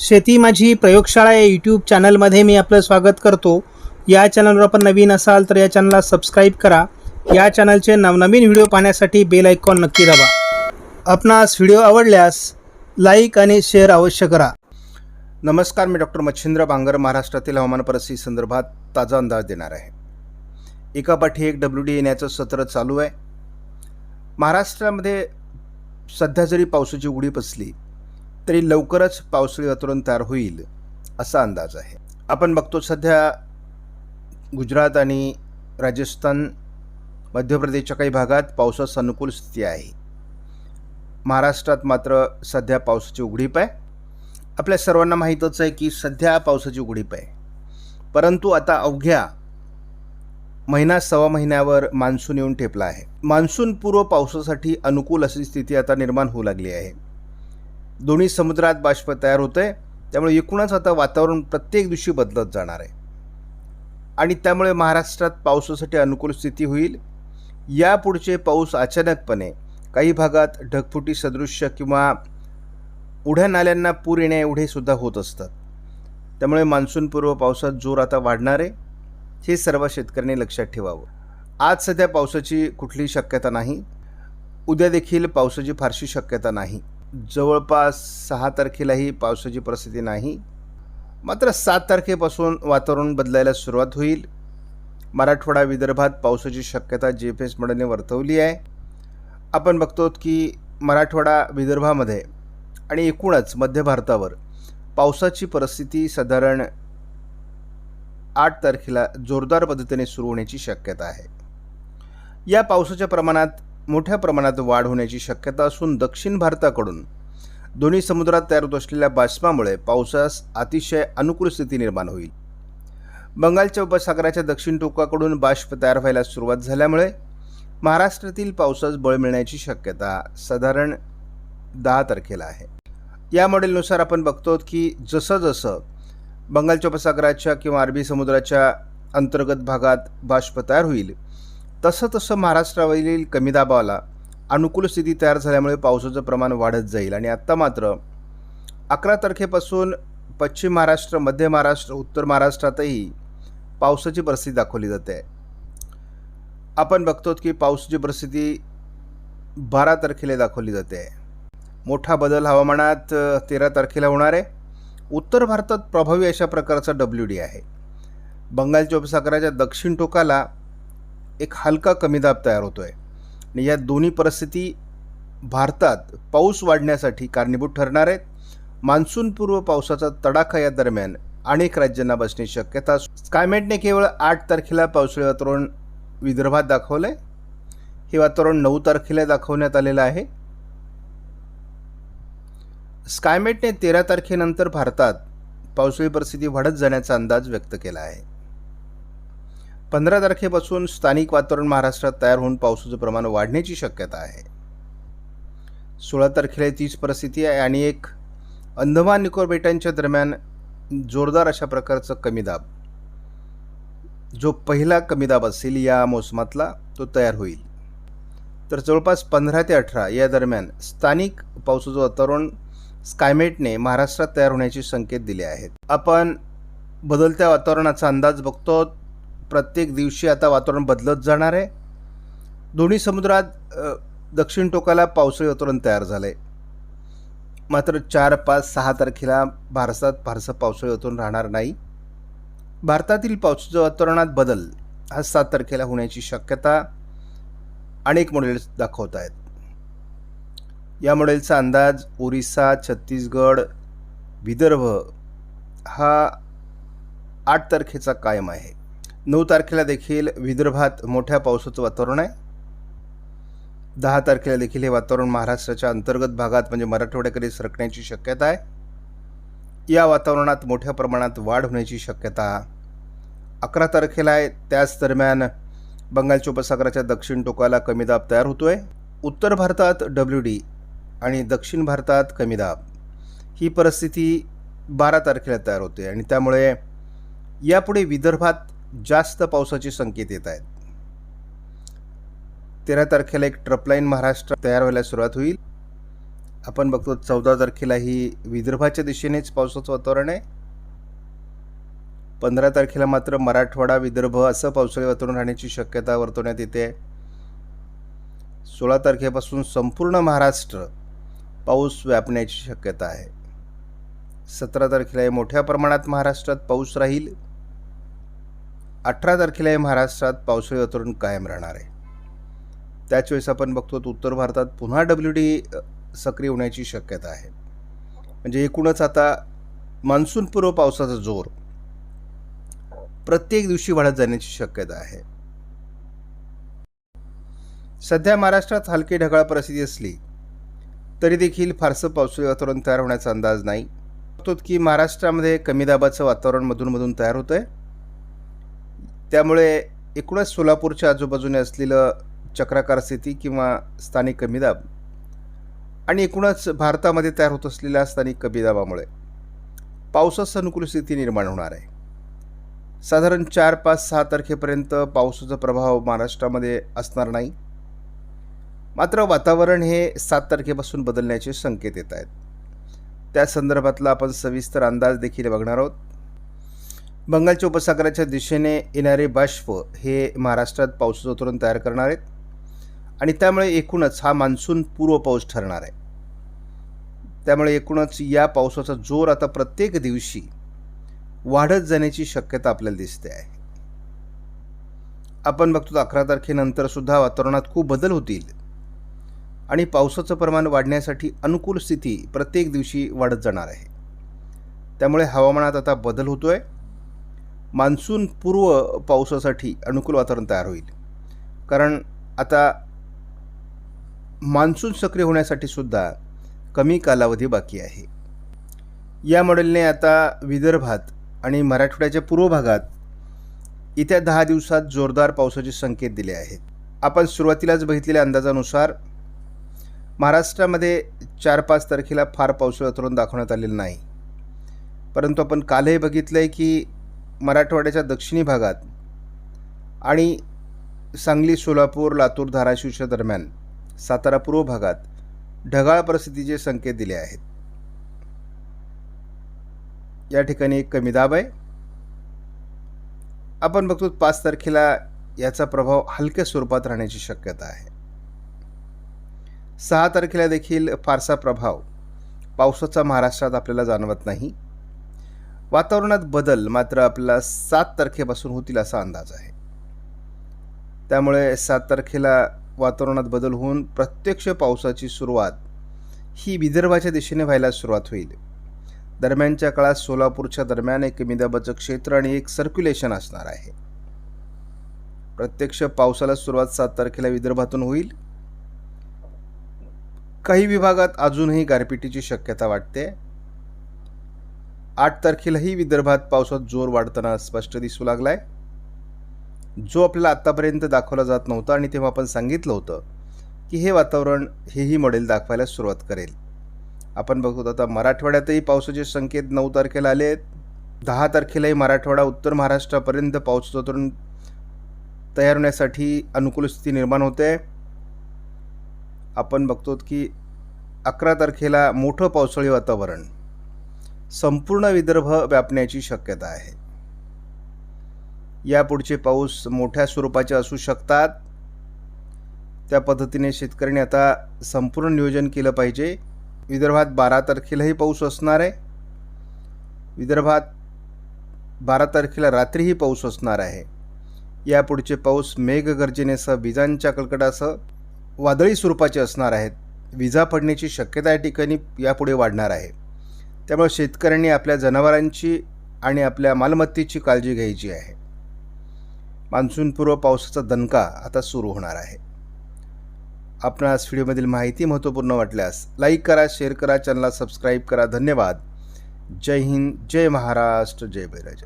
शेती माझी प्रयोगशाळा या यूट्यूब चॅनलमध्ये मी आपलं स्वागत करतो. या चॅनलवर आपण नवीन असाल तर या चॅनलला सबस्क्राईब करा. या चॅनलचे नवनवीन व्हिडिओ पाहण्यासाठी बेल आयकॉन नक्की दाबा. आपणास व्हिडिओ आवडल्यास लाईक आणि शेअर अवश्य करा. नमस्कार मी डॉक्टर मच्छिंद्र बांगर महाराष्ट्रातील हवामान परिस्थिती संदर्भात ताजा अंदाज देणार आहे. एकापाठी एक डब्ल्यू डी येण्याचं सत्र चालू आहे. महाराष्ट्रामध्ये सध्या जरी पावसाची उघडी पसली तरी लवकरच पावसाळी वातावरण तयार होईल असा अंदाज आहे. आपण बघतो सध्या गुजरात आणि राजस्थान मध्य प्रदेशच्या काही भागात पावसास अनुकूल स्थिती आहे. महाराष्ट्रात मात्र सध्या पावसाची उघडीप आहे. आपल्या सर्वांना माहीतच आहे की सध्या पावसाची उघडीप आहे. परंतु आता अवघ्या महिना सव्वा महिन्यावर मान्सून येऊन ठेपला आहे. मान्सून पूर्व पावसासाठी अनुकूल अशी स्थिती आता निर्माण होऊ लागली आहे. दोन्ही समुद्रात बाष्प तयार होत आहे त्यामुळे एकूणच आता वातावरण प्रत्येक दिवशी बदलत जाणार आहे. आणि त्यामुळे महाराष्ट्रात पावसासाठी अनुकूल स्थिती होईल. यापुढचे पाऊस अचानकपणे काही भागात ढगफुटी सदृश्य किंवा उड्या नाल्यांना पूर येण्या एवढे सुद्धा होत असतात. त्यामुळे मान्सूनपूर्व पावसात जोर आता वाढणार आहे. हे सर्व शेतकऱ्यांनी लक्षात ठेवावं. आज सध्या पावसाची कुठलीही शक्यता नाही. उद्या देखील पावसाची फारशी शक्यता नाही. जवळपास सहा तारखेलाही पावसाची परिस्थिती नाही. मात्र सात तारखेपासून वातावरण बदलायला सुरुवात होईल. मराठवाडा विदर्भात पावसाची शक्यता जे एफ एस मंडळाने वर्तवली आहे. आपण बघतो की मराठवाडा विदर्भामध्ये आणि एकूणच मध्य भारतावर पावसाची परिस्थिती साधारण आठ तारखेला जोरदार पद्धतीने सुरू होण्याची शक्यता आहे. या पावसाच्या प्रमाणात मोठ्या प्रमाणात वाढ होण्याची शक्यता असून दक्षिण भारताकडून दोन्ही समुद्रात तयार होत असलेल्या बाष्पामुळे पावसास अतिशय अनुकूल स्थिती निर्माण होईल. बंगालच्या उपसागराच्या दक्षिण टोकाकडून बाष्प तयार व्हायला सुरुवात झाल्यामुळे महाराष्ट्रातील पावसास बळ मिळण्याची शक्यता साधारण दहा तारखेला आहे. या मॉडेलनुसार आपण बघतो की जसं जसं बंगालच्या उपसागराच्या किंवा अरबी समुद्राच्या अंतर्गत भागात बाष्प तयार होईल तसं तसं महाराष्ट्रावरील कमी दाबाला अनुकूल स्थिती तयार झाल्यामुळे पावसाचं प्रमाण वाढत जाईल. आणि आत्ता मात्र अकरा तारखेपासून पश्चिम महाराष्ट्र मध्य महाराष्ट्र उत्तर महाराष्ट्रातही पावसाची परिस्थिती दाखवली जाते. आपण बघतो की पावसाची परिस्थिती बारा तारखेला दाखवली जाते. मोठा बदल हवामानात तेरा तारखेला होणार आहे. उत्तर भारतात प्रभावी अशा प्रकारचा डब्ल्यू डी आहे. बंगालच्या उपसागराच्या दक्षिण टोकाला एक हलका कमी दाब तयार होतो आहे आणि या दोन्ही परिस्थिती भारतात पाऊस वाढण्यासाठी कारणीभूत ठरणार आहेत. मान्सूनपूर्व पावसाचा तडाखा या दरम्यान अनेक राज्यांना बसण्याची शक्यता स्कायमेटने केवळ आठ तारखेला पावसाळी वातावरण विदर्भात दाखवलं आहे हे वातावरण नऊ तारखेला दाखवण्यात आलेलं आहे. स्कायमेटने तेरा तारखेनंतर भारतात पावसाळी परिस्थिती वाढत जाण्याचा अंदाज व्यक्त केला आहे. पंधरा तारखेपासून स्थानिक वातावरण महाराष्ट्रात तयार होऊन पावसाचं प्रमाण वाढण्याची शक्यता आहे. सोळा तारखेला तीच परिस्थिती आहे आणि एक अंदमान निकोबार बेटांच्या दरम्यान जोरदार अशा प्रकारचं कमी दाब. जो पहिला कमी दाब असेल या मोसमातला तो तयार होईल. तर जवळपास पंधरा ते अठरा या दरम्यान स्थानिक पावसाचं वातावरण स्कायमेटने महाराष्ट्रात तयार होण्याचे संकेत दिले आहेत. आपण बदलत्या वातावरणाचा अंदाज बघतो प्रत्येक दिवशी आता वातावरण बदलत जाणार आहे. दोन्ही समुद्रात दक्षिण टोकाला पावसाळी वातावरण तयार झालं आहे मात्र चार पाच सहा तारखेला भारतात फारसं पावसाळी वातावरण राहणार नाही. भारतातील पावसाच्या वातावरणात बदल हा सात तारखेला होण्याची शक्यता अनेक मॉडेल्स दाखवत आहेत. या मॉडेलचा अंदाज ओरिसा छत्तीसगड विदर्भ हा आठ तारखेचा कायम आहे. नऊ तारखेला देखील विदर्भात मोठ्या पावसाचं वातावरण आहे. दहा तारखेला देखील हे वातावरण महाराष्ट्राच्या अंतर्गत भागात म्हणजे मराठवाड्याकडे सरकण्याची शक्यता आहे. या वातावरणात मोठ्या प्रमाणात वाढ होण्याची शक्यता अकरा तारखेला आहे. त्याच दरम्यान बंगालच्या उपसागराच्या दक्षिण टोकाला कमी दाब तयार होतो आहे उत्तर भारतात डब्ल्यू डी आणि दक्षिण भारतात कमी दाब. ही परिस्थिती बारा तारखेला तयार होते आणि त्यामुळे यापुढे विदर्भात जास्त पावसाचे संकेत येत आहेत. तेरा तारखेला एक ट्रपलाईन महाराष्ट्र तयार व्हायला सुरुवात होईल. आपण बघतो चौदा तारखेलाही विदर्भाच्या दिशेनेच पावसाचं वातावरण आहे. पंधरा तारखेला मात्र मराठवाडा विदर्भ असं पावसाळी वातावरण राहण्याची शक्यता वर्तवण्यात येते. सोळा तारखेपासून संपूर्ण महाराष्ट्र पाऊस व्यापण्याची शक्यता आहे. सतरा तारखेला मोठ्या प्रमाणात महाराष्ट्रात पाऊस राहील. अठरा तारखेला महाराष्ट्रात पावसाळी वातावरण कायम राहणार आहे. त्याच वेळेस आपण बघतो तर उत्तर भारतात पुन्हा डब्ल्यू डी सक्रिय होण्याची शक्यता आहे. म्हणजे एकूणच आता मान्सूनपूर्व पावसाचा जोर प्रत्येक दिवशी वाढत जाण्याची शक्यता आहे. सध्या महाराष्ट्रात हलकी ढगाळ परिस्थिती असली तरी देखील फारसं पावसाळी वातावरण तयार होण्याचा अंदाज नाही. की महाराष्ट्रामध्ये कमी दाबाचं वातावरण मधून तयार होतं आहे त्यामुळे एकूणच सोलापूरच्या आजूबाजूने असलेलं चक्राकार स्थिती किंवा स्थानिक कमीदाब आणि एकूणच भारतामध्ये तयार होत असलेल्या स्थानिक कमीदाबामुळे पावसास अनुकूल स्थिती निर्माण होणार आहे. साधारण चार पाच सहा तारखेपर्यंत पावसाचा प्रभाव महाराष्ट्रामध्ये असणार नाही. मात्र वातावरण हे सात तारखेपासून बदलण्याचे संकेत येत आहेत. त्या संदर्भातला आपण सविस्तर अंदाज देखील बघणार आहोत. बंगालच्या उपसागराच्या दिशेने येणारे बाष्प हे महाराष्ट्रात पावसाचं वातावरण तयार करणार आहेत. आणि त्यामुळे एकूणच हा मान्सून पूर्व पाऊस ठरणार आहे. त्यामुळे एकूणच या पावसाचा जोर आता प्रत्येक दिवशी वाढत जाण्याची शक्यता आपल्याला दिसते आहे. आपण बघतो अकरा तारखेनंतर सुद्धा वातावरणात खूप बदल होतील. आणि पावसाचं प्रमाण वाढण्यासाठी अनुकूल स्थिती प्रत्येक दिवशी वाढत जाणार आहे. त्यामुळे हवामानात आता बदल होतो आहे मान्सून पूर्व पावसासाठी अनुकूल वातावरण तयार होईल. कारण आता मान्सून सक्रिय होण्यासाठी सुद्धा कमी कालावधी बाकी आहे. या मॉडेलने आता विदर्भात आणि मराठवाड्याच्या पूर्व भागात येत्या दहा दिवसात जोरदार पावसाचे संकेत दिले आहेत. आपण सुरुवातीलाच बघितलेल्या अंदाजानुसार महाराष्ट्रामध्ये चार पाच तारखेला फार पावसाळा वातावरण दाखवण्यात आलेलं नाही. परंतु आपण कालही बघितलं आहे की मराठवाड्याच्या दक्षिणी भागात आणि सांगली सोलापूर लातूर धाराशिवच्या दरम्यान सातारा पूर्व भागात ढगाळ परिस्थितीचे संकेत दिले आहेत. या ठिकाणी एक कमी दाब आहे. आपण बघतो पाच तारखेला याचा प्रभाव हलक्या स्वरूपात राहण्याची शक्यता आहे. सहा तारखेला देखील फारसा प्रभाव पावसाचा महाराष्ट्रात आपल्याला जाणवत नाही. वातावरणात बदल मात्र आपला सात तारखेपासून होतील असा अंदाज आहे. त्यामुळे सात तारखेला वातावरणात बदल होऊन प्रत्यक्ष पावसाची सुरुवात ही विदर्भाच्या दिशेने व्हायला सुरुवात होईल. दरम्यानच्या काळात सोलापूरच्या दरम्यान एक मिदाबाचं क्षेत्र आणि एक सर्क्युलेशन असणार आहे. प्रत्यक्ष पावसाला सुरुवात सात तारखेला विदर्भातून होईल. काही विभागात अजूनही गारपिटीची शक्यता वाटते. आठ तारखेलाही विदर्भात पावसात जोर वाढताना स्पष्ट दिसू लागलाय. जो आपल्याला आत्तापर्यंत दाखवला जात नव्हता आणि तेव्हा आपण सांगितलं होतं की हे वातावरण हेही मॉडेल दाखवायला सुरुवात करेल. आपण बघतो आता मराठवाड्यातही पावसाचे संकेत नऊ तारखेला आले आहेत. दहा तारखेलाही मराठवाडा उत्तर महाराष्ट्रापर्यंत पाऊस वातावरण तयार होण्यासाठी अनुकूल स्थिती निर्माण होते. आपण बघतो की अकरा तारखेला मोठं पावसाळी वातावरण. संपूर्ण विदर्भ व्यापण्याची शक्यता आहे. यापुढचे पाऊस मोठ्या स्वरूपाचे असू शकतात. त्या पद्धतीने शेतकऱ्यांनी आता संपूर्ण नियोजन केलं पाहिजे. विदर्भात बारा तारखेलाही पाऊस असणार आहे. विदर्भात बारा तारखेला रात्रीही पाऊस असणार आहे. यापुढचे पाऊस मेघगर्जनेसह विजांच्या कलकटासह वादळी स्वरूपाचे असणार आहेत. विजा पडण्याची शक्यता या ठिकाणी यापुढे वाढणार आहे. त्यामुळे शेतकऱ्यांनी आपल्या जनावरांची आणि आपल्या मालमत्तेची काळजी घ्यायची आहे. मान्सूनपूर्व पावसाचा दणका आता सुरू होणार आहे. आपणास व्हिडिओमधील माहिती महत्त्वपूर्ण वाटल्यास लाईक करा शेअर करा चॅनलला सबस्क्राईब करा. धन्यवाद. जय हिंद जय महाराष्ट्र जय बैराज